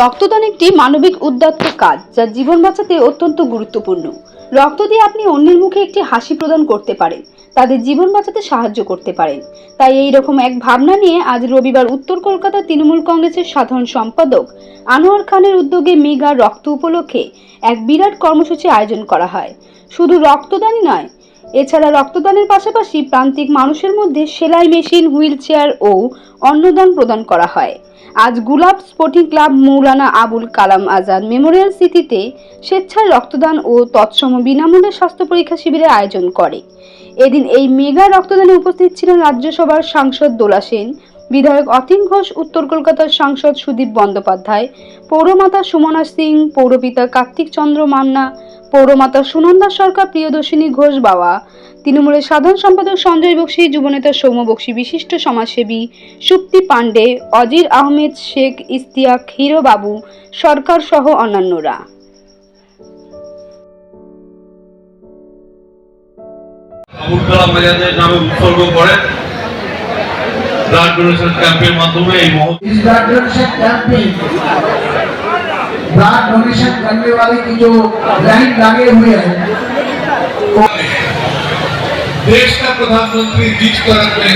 রক্তদান একটি মানবিক উদ্যত্ত কাজ, যা জীবন বাঁচাতে অত্যন্ত গুরুত্বপূর্ণ। রক্ত দিয়ে আপনি অন্যের মুখে একটি হাসি প্রদান করতে পারেন। তাদের জীবন বাঁচাতে সাহায্য করতে পারেন। তাই এই রকম এক ভাবনা নিয়ে আজ রবিবার উত্তর কলকাতা তৃণমূল কংগ্রেসের সাধারণ সম্পাদক আনোয়ার খানের উদ্যোগে মেগা রক্ত উপলক্ষে এক বিরাট কর্মসূচি আয়োজন করা হয়। শুধু রক্তদানই নয়, এছাড়া রক্তদানের পাশাপাশি প্রান্তিক মানুষের মধ্যে সেলাই মেশিন হুইল চেয়ার ও অন্নদান প্রদান করা হয়। আজ Gulab sporting club Maulana Abul Kalam Azad memorial সিটিতে স্বেচ্ছায় রক্তদান ও তৎসম বিনামূল্যে স্বাস্থ্য পরীক্ষা শিবিরের আয়োজন করে। এদিন এই মেগা রক্তদানে উপস্থিত ছিলেন রাজ্যসভার সাংসদ দোলা সেন, বিধায়ক অতীন ঘোষ, উত্তর কলকাতার সাংসদ সুদীপ বন্দ্যোপাধ্যায়, পৌরমাতা সুমনা সিং, পৌরপিতা কার্তিক চন্দ্র মান্না, পৌরমাতা সুনন্দা সরকার, প্রিয়দর্শিনী ঘোষ বাবা তৃণমূলের সাধারণ সম্পাদক সঞ্জয় বক্সি, যুবনেতা সৌম্য বক্সি, বিশিষ্ট সমাজসেবী সুপ্তি পাণ্ডে, অজির আহমেদ শেখ ইস্তিয়াক হিরো বাবু সরকার সহ অন্যান্যরা। আবুল কালাম আজাদের নামে উৎসর্গ করেন ব্লাড ডোনেশন ক্যাম্পের মাধ্যমে এই মহৎ इस ब्लड डोनेशन कैंप में ब्लड डोनेशन करने वाले की जो लाइन लगे हुए हैं देश का प्रधानमंत्री जिस तरह में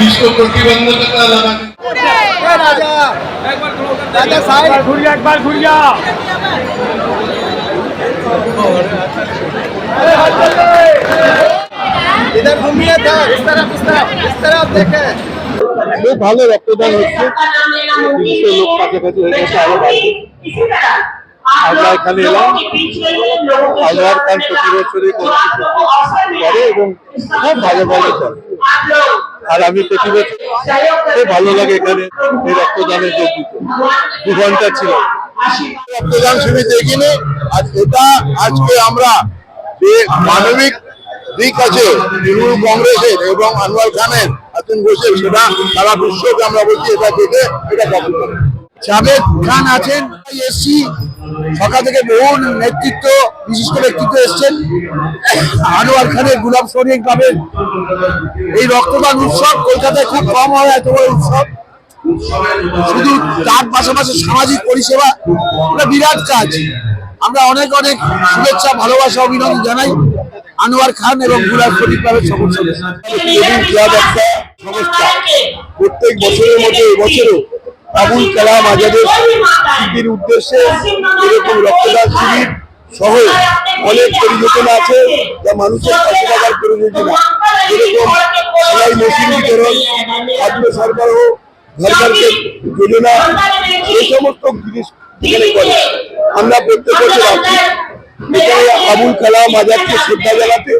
इसको प्रतिबंधकता लगाने इधर घूमिए था इस तरफ इस तरफ इस तरफ देखें খুব ভালো রক্তদান হচ্ছে তিনশো লোক কাছাকাছি হয়ে গেছে আরো বাড়বে আমরা এখানে এলাম আনোয়ার খান প্রতি বছরই করে এবং খুব ভালো ভালো চলে আর আমি প্রতি বছর খুব ভালো লাগে এখানে এই রক্তদানের যোগ দিতে দু ঘন্টা ছিল রক্তদান শিবির দেখিনি আজ এটা আজকে আমরা যে মানবিক দিক আছে, তৃণমূল কংগ্রেসের এবং আনোয়ার খানের আছেন বসে সেটা সারা বিশ্বকে আমরা বলছি, এটা দেখে এটা কপি করে খান আছেন এসছি সকাল থেকে বহু নেতৃত্ব, বিশিষ্ট ব্যক্তিত্ব এসছেন। আনোয়ার খানের গুলাব শরীর ক্লাবের এই রক্তদান উৎসব কলকাতায় খুব কম হয়, এত বড় উৎসব। শুধু তার পাশাপাশি সামাজিক পরিষেবা বিরাট কাজ। আমরা অনেক অনেক শুভেচ্ছা, ভালোবাসা, অভিনন্দন জানাই আনোয়ার খান এবং গুলাব শরীফ ক্লাবের সকল সদস্য। সংস্থা। প্রত্যেক বছরের মতো এবছরও আবুল কালাম আজাদের স্মৃতির উদ্দেশ্যে এরকম রক্তদান শিবির সহ অনেক পরিযোজনা আছে যা মানুষের পাশে থাকার প্রয়োজন যেরকম সেলাই মেশিন বিতরণ, খাদ্য সরবরাহ ঘর ঘরকে যোজনা এই সমস্ত জিনিস এখানে করে আমরা প্রত্যেক বছর আসি এখানে আবুল কালাম আজাদকে শ্রদ্ধা জানাতে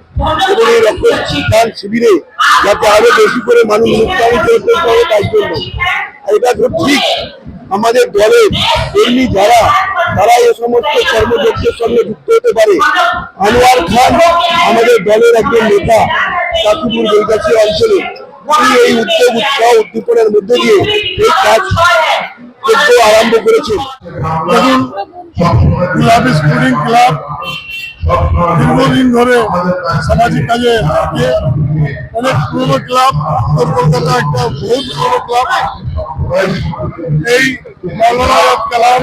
এবং এই রক্তদান শিবিরে যাতে আরও বেশি করে মানুষ মুক্তামিত হতে পারে তার জন্য আর এটা তো ঠিক। আমাদের দলের কর্মী যারা তারা এ সমস্ত কর্মযজ্ঞের সঙ্গে যুক্ত হতে পারে। আনোয়ার খান আমাদের দলের একজন নেতা কাকুপুর বৈকাশী অঞ্চলে। তিনি এই উদ্যোগ উৎসাহ উদ্দীপনের মধ্যে দিয়ে এই কাজ আরম্ভ করেছেন। গুলাবি স্কুলিং ক্লাব, দীর্ঘদিন ধরে সামাজিক কাজে থাকে অনেক পুরনো ক্লাব কলকাতা একটা বহুত পুরনো ক্লাব। এই মৌলানা কালাম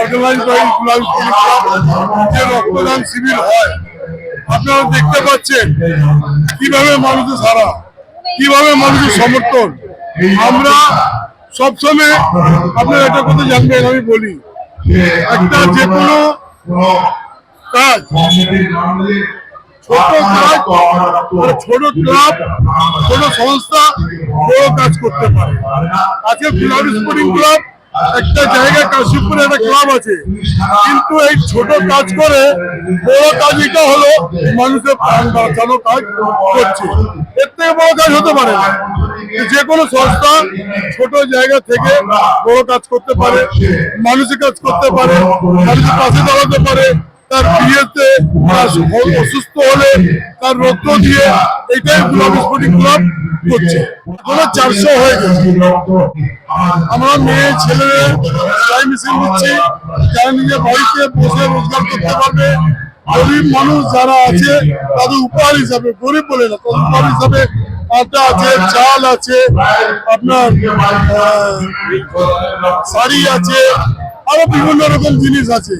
অর্গানাইজ ক্লাব যে রক্তদান শিবির হয়, আপনারা দেখতে পাচ্ছেন কীভাবে মানুষের সারা কীভাবে মানুষের সমর্থন। আমরা সবসময় আপনারা একটা কথা জানবেন, আমি বলি। একটা যে কোনো কাজ। ছোট কাজ ছোট ক্লাব ছোট সংস্থা বড় কাজ করতে পারে। আজকে ক্লাব স্পোর্টিং ক্লাব একটা জায়গায় কাশীপুরে একটা ক্লাব আছে। কিন্তু এই ছোট কাজ করে বড় কাজ এটা হলো মানুষের প্রাণ বাঁচানো কাজ করছে। এর থেকে বড় কাজ হতে পারে না। যে কোনো সংস্থা ছোট জায়গা থেকে বড় কাজ করতে পারে, মানুষের কাজ করতে পারে, মানুষের পাশে দাঁড়াতে পারে, তার বিয়েতে তার অসুস্থ হলে তার রক্ত দিয়ে এটাই গুলাব স্পোর্টিং ক্লাব করছে। এখনও চারশো হয়ে গেছে। আমরা মেয়ে ছেলেদের সেলাই মেশিন দিচ্ছি যারা নিজের বাড়িতে বসে রোজগার করতে পারবে। গরিব মানুষ যারা আছে, তাদের উপহার হিসাবে, গরিব বলে না, তাদের উপহার হিসাবে আটা আছে চাল আছে আপনার শাড়ি আছে আরও বিভিন্ন রকম জিনিস আছে।